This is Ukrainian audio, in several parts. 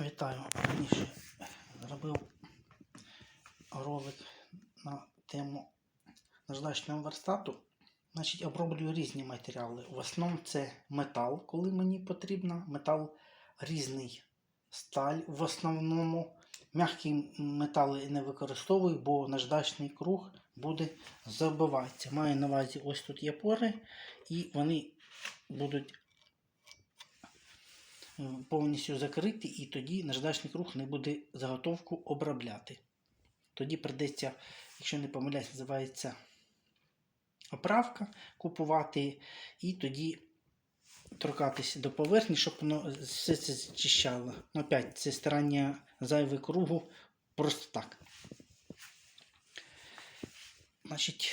Вітаю. Раніше зробив ролик на тему наждачного верстату. Значить, оброблюю різні матеріали. В основному це метал, коли мені потрібно. Метал різний сталь в основному. М'які метали не використовую, бо наждачний круг буде забиватися. Маю на увазі, ось тут є пори, і вони будуть повністю закриті, і тоді наждачний круг не буде заготовку обробляти. Тоді придеться, якщо не помиляюсь, називається оправка купувати, і тоді торкатися до поверхні, щоб воно все це зчищало. Ну, опять, це старання зайве кругу просто так. Значить,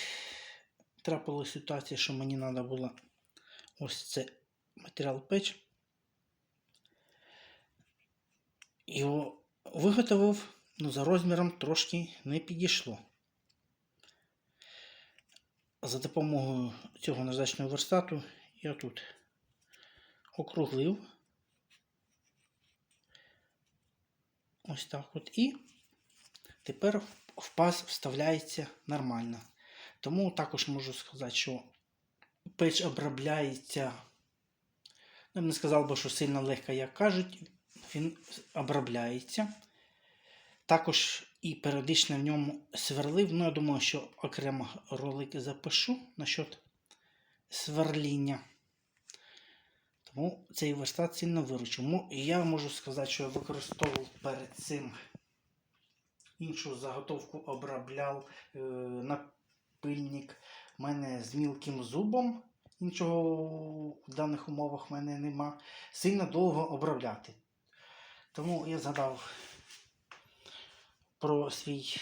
трапилася ситуація, що мені треба було ось це матеріал печ. Його виготовив, ну за розміром трошки не підійшло. За допомогою цього наждачного верстату я тут округлив. Ось так от. І тепер в вставляється нормально. Тому також можу сказати, що печ обробляється. Ну, не сказав би, що сильно легко, як кажуть, він обробляється. Також і періодично в ньому сверлив. Ну, я думаю, що окремо ролик запишу насчет сверління. Тому цей верстат сильно виручив. І Я можу сказати, що я використовував перед цим іншу заготовку обробляв е, напильник в мене з мілким зубом. Іншого в даних умовах в мене нема. Сильно довго обробляти. Тому я згадав про свій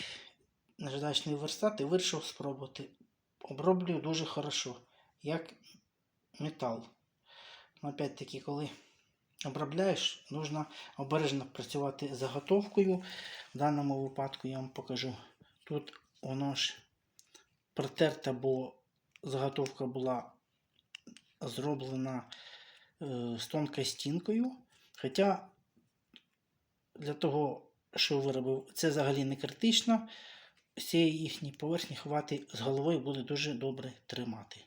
наждачний верстат і вирішив спробувати. Оброблюю дуже хорошо, як метал. Ну, опять-таки, коли обробляєш, нужно обережно працювати заготовкою. В даному випадку я вам покажу. Тут воно ж протерте, бо заготовка була зроблена е, з тонкою стінкою. Хоча для того, що виробив, це взагалі не критично. Цієї їхньої поверхні хвати з головою буде дуже добре тримати.